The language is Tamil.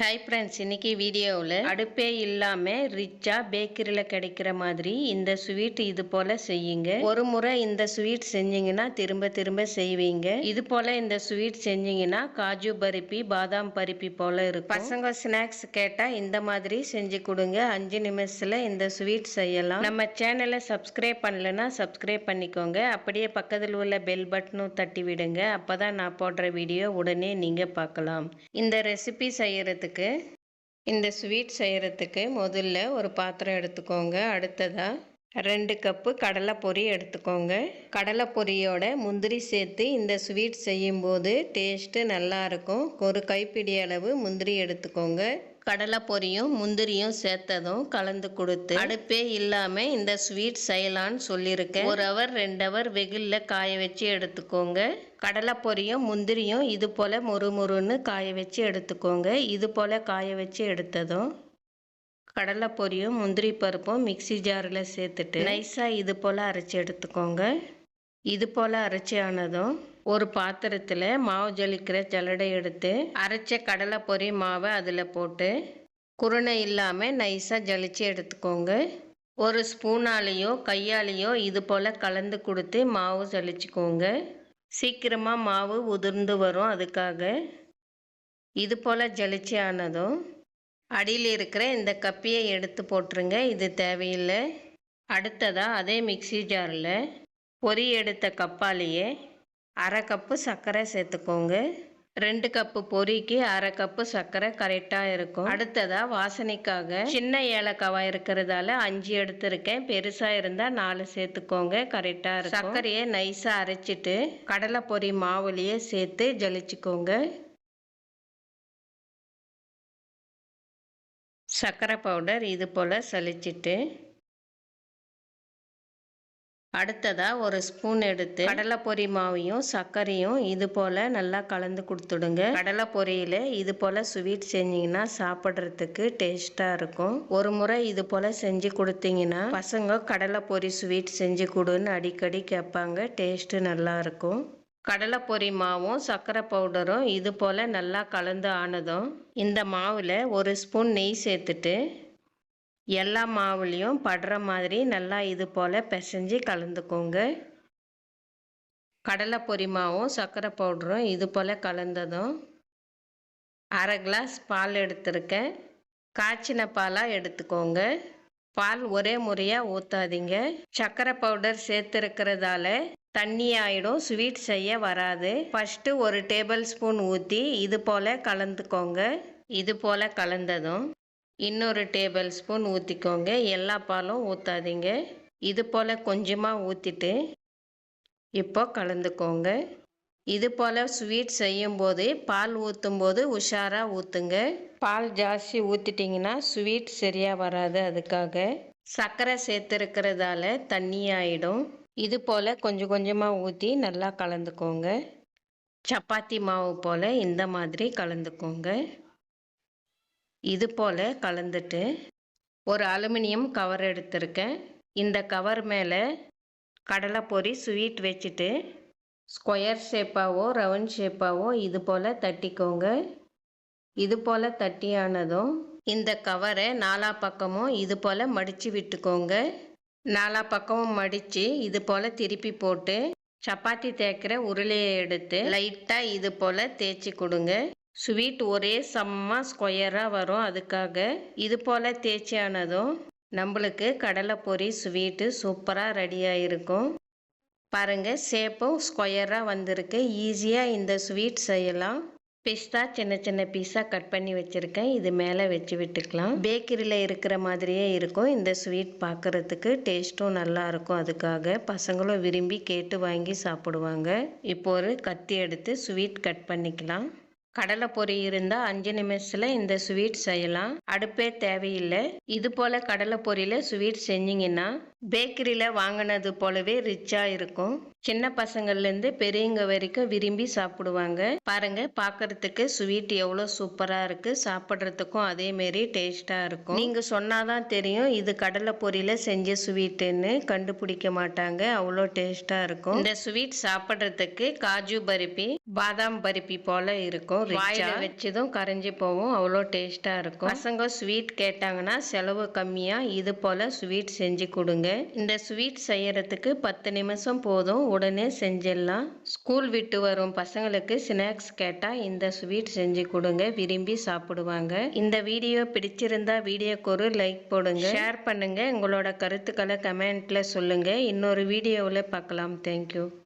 ஹாய் ஃப்ரெண்ட்ஸ் இன்னைக்கு வீடியோவில் அடுப்பே இல்லாமல் ரிச்சாக பேக்கரியில் கிடைக்கிற மாதிரி இந்த ஸ்வீட் இது போல் செய்யுங்க. ஒரு முறை இந்த ஸ்வீட் செஞ்சிங்கன்னா திரும்ப திரும்ப செய்வீங்க. இது போல் இந்த ஸ்வீட் செஞ்சிங்கன்னா காஜு பருப்பி பாதாம் பருப்பி போல் இருக்கும். பசங்க ஸ்நாக்ஸ் கேட்டால் இந்த மாதிரி செஞ்சு கொடுங்க. அஞ்சு நிமிஷத்தில் இந்த ஸ்வீட் செய்யலாம். நம்ம சேனலை சப்ஸ்கிரைப் பண்ணலன்னா சப்ஸ்கிரைப் பண்ணிக்கோங்க. அப்படியே பக்கத்தில் உள்ள பெல் பட்டனும் தட்டி விடுங்க. அப்போ தான் நான் போடுற வீடியோ உடனே நீங்கள் பார்க்கலாம். இந்த ரெசிபி செய்கிறதுக்கு இந்த ஸ்வீட் செய்கிறதுக்கு முதல்ல ஒரு பாத்திரம் எடுத்துக்கோங்க. அடுத்ததாக ரெண்டு கப்பு கடலை பொரி எடுத்துக்கோங்க. கடலை பொரியோட முந்திரி சேர்த்து இந்த ஸ்வீட் செய்யும்போது டேஸ்ட்டு நல்லாயிருக்கும் ஒரு கைப்பிடி அளவு முந்திரி எடுத்துக்கோங்க. கடலை பொரியும் முந்திரியும் சேர்த்ததும் கலந்து கொடுத்து அடுப்பே இல்லாமல் இந்த ஸ்வீட் செய்யலான்னு சொல்லியிருக்கேன் ஒரு ஹவர் ரெண்டு ஹவர் வெயிலில் காய வச்சு எடுத்துக்கோங்க. கடலை பொரியும் முந்திரியும் இது போல் முறுமுறுன்னு காய வச்சு எடுத்துக்கோங்க. இது போல் காய வச்சு எடுத்ததும் கடலை பொரியும் முந்திரி பருப்பும் மிக்சி ஜாரில் சேர்த்துட்டு நைஸாக இது போல் அரைச்சி எடுத்துக்கோங்க. இது போல் அரைச்சி ஆனதும் ஒரு பாத்திரத்தில் மாவு ஜலிக்கிற ஜலடை எடுத்து அரைச்ச கடலை பொரி மாவை அதில் போட்டு குருணை இல்லாமல் நைஸாக ஜலிச்சு எடுத்துக்கோங்க. ஒரு ஸ்பூனாலேயோ கையாலேயோ இது போல் கலந்து கொடுத்து மாவு ஜலிச்சுக்கோங்க. சீக்கிரமாக மாவு உதிர்ந்து வரும் அதுக்காக. இது போல் ஜலிச்சு ஆனதும் அடியில் இருக்கிற இந்த கப்பியை எடுத்து போட்டுருங்க இது தேவையில்லை. அடுத்ததாக அதே மிக்சி ஜாரில் பொரி எடுத்த கப்பாலேயே அரை கப்பு சர்க்கரை சேர்த்துக்கோங்க. ரெண்டு கப்பு பொரிக்கு அரை கப்பு சர்க்கரை கரெக்டாக இருக்கும். அடுத்ததாக வாசனைக்காக சின்ன ஏலக்காவாக இருக்கிறதால அஞ்சு எடுத்திருக்கேன். பெருசாக இருந்தால் நாலு சேர்த்துக்கோங்க கரெக்டாக இருக்கும். சர்க்கரையை நைஸாக அரைச்சிட்டு கடலை பொரி மாவுலேயே சேர்த்து ஜலிச்சுக்கோங்க. சர்க்கரை பவுடர் இது போல் சலிச்சிட்டு அடுத்ததாக ஒரு ஸ்பூன் எடுத்து கடலை பொரி மாவையும் சர்க்கரையும் இது போல் நல்லா கலந்து கொடுத்துடுங்க. கடலை பொரியில் இது போல் ஸ்வீட் செஞ்சிங்கன்னா சாப்பிட்றதுக்கு டேஸ்ட்டாக இருக்கும். ஒரு முறை இது போல் செஞ்சு கொடுத்தீங்கன்னா பசங்க கடலை பொரி ஸ்வீட் செஞ்சு கொடுன்னு அடிக்கடி கேட்பாங்க. டேஸ்ட்டு நல்லாயிருக்கும் கடலை பொரி மாவும் சர்க்கரை பவுடரும் இது போல் நல்லா கலந்து ஆனதும் இந்த மாவில் ஒரு ஸ்பூன் நெய் சேர்த்துட்டு எல்லா மாவுலேயும் படுற மாதிரி நல்லா இது போல் பிசைஞ்சு கலந்துக்கோங்க. கடலை பொரி மாவும் சர்க்கரை பவுடரும் இது போல் கலந்ததும் அரை கிளாஸ் பால் எடுத்திருக்கேன். காய்ச்சின பாலாக எடுத்துக்கோங்க. பால் ஒரே முறையாக ஊற்றாதீங்க சர்க்கரை பவுடர் சேர்த்துருக்கிறதால தண்ணி ஆகிடும் ஸ்வீட் செய்ய வராது. ஃபஸ்ட்டு ஒரு டேபிள் ஸ்பூன் ஊற்றி இது போல் கலந்துக்கோங்க. இது போல் கலந்ததும் இன்னொரு டேபிள் ஸ்பூன் ஊற்றிக்கோங்க எல்லா பாலும் ஊற்றாதீங்க இது போல் கொஞ்சமாக ஊற்றிட்டு இப்போ கலந்துக்கோங்க. இது போல் ஸ்வீட் செய்யும்போது பால் ஊற்றும்போது உஷாராக ஊற்றுங்க பால் ஜாஸ்தி ஊற்றிட்டிங்கன்னா ஸ்வீட் சரியாக வராது அதுக்காக. சர்க்கரை சேர்த்துருக்கிறதால தண்ணி ஆகிடும் இது போல் கொஞ்சம் கொஞ்சமாக ஊற்றி நல்லா கலந்துக்கோங்க. சப்பாத்தி மாவு போல் இந்த மாதிரி கலந்துக்கோங்க. இது போல் கலந்துட்டு ஒரு அலுமினியம் கவர் எடுத்திருக்கேன். இந்த கவர் மேலே கடலை பொரி ஸ்வீட் வச்சுட்டு ஸ்கொயர் ஷேப்பாகவோ ரவுண்ட் ஷேப்பாகவோ இது போல் தட்டிக்கோங்க. இது போல் தட்டியானதும் இந்த கவரை நாலா பக்கமும் இது போல் மடித்து விட்டுக்கோங்க. நாலா பக்கமும் மடித்து இது போல் திருப்பி போட்டு சப்பாத்தி தேய்க்கிற உருளையை எடுத்து லைட்டாக இது போல் தேய்ச்சி கொடுங்க. ஸ்வீட் ஒரே செம்ம ஸ்கொயராக வரும். அதுக்காக இது போல் தேய்ச்சியானதும் நம்மளுக்கு கடலை பொரி ஸ்வீட்டு சூப்பராக ரெடியாக இருக்கும் பாருங்கள் சேப்பும் ஸ்கொயராக வந்திருக்கு. ஈஸியாக இந்த ஸ்வீட் செய்யலாம். பிஸ்தா சின்ன சின்ன பீஸாக கட் பண்ணி வச்சுருக்கேன். இது மேலே வச்சு விட்டுக்கலாம். பேக்கரியில் இருக்கிற மாதிரியே இருக்கும். இந்த ஸ்வீட் பார்க்குறதுக்கு டேஸ்ட்டும் நல்லாயிருக்கும் அதுக்காக பசங்களும் விரும்பி கேட்டு வாங்கி சாப்பிடுவாங்க. இப்போ ஒரு கத்தி எடுத்து ஸ்வீட் கட் பண்ணிக்கலாம். கடலை பொறி இருந்தால் அஞ்சு நிமிஷத்தில் இந்த ஸ்வீட் செய்யலாம். அடுப்பே தேவையில்லை. இது போல் கடலை பொரியில் ஸ்வீட் செஞ்சிங்கன்னா பேக்கரியில் வாங்கினது போலவே ரிச்சாக இருக்கும். சின்ன பசங்கள்லேருந்து பெரியவங்க வரைக்கும் விரும்பி சாப்பிடுவாங்க. பாருங்க பார்க்கறதுக்கு ஸ்வீட் எவ்வளோ சூப்பராக இருக்கு. சாப்பிட்றதுக்கும் அதேமாரி டேஸ்ட்டாக இருக்கும். நீங்கள் சொன்னாதான் தெரியும் இது கடலை பொரியில செஞ்ச ஸ்வீட்டுன்னு கண்டுபிடிக்க மாட்டாங்க. அவ்வளோ டேஸ்ட்டாக இருக்கும். இந்த ஸ்வீட் சாப்பிட்றதுக்கு காஜு பருப்பி பாதாம் பருப்பி போல இருக்கும். வாயில வச்சதும் கரைஞ்சி போகும் அவ்வளோ டேஸ்ட்டாக இருக்கும். பசங்க ஸ்வீட் கேட்டாங்கன்னா செலவு கம்மியாக இது போல் ஸ்வீட் செஞ்சு கொடுங்க. இந்த ஸ்வீட் செய்யறதுக்கு பத்து நிமிஷம் போதும். உடனே செஞ்சிடலாம். ஸ்கூல் விட்டு வரும் பசங்களுக்கு ஸ்நாக்ஸ் கேட்டால் இந்த ஸ்வீட் செஞ்சு கொடுங்க. விரும்பி சாப்பிடுவாங்க. இந்த வீடியோ பிடிச்சிருந்தா வீடியோக்கு ஒரு லைக் போடுங்க. ஷேர் பண்ணுங்க. உங்களோட கருத்துக்களை கமெண்ட்ல சொல்லுங்க. இன்னொரு வீடியோவில் பார்க்கலாம். தேங்க்யூ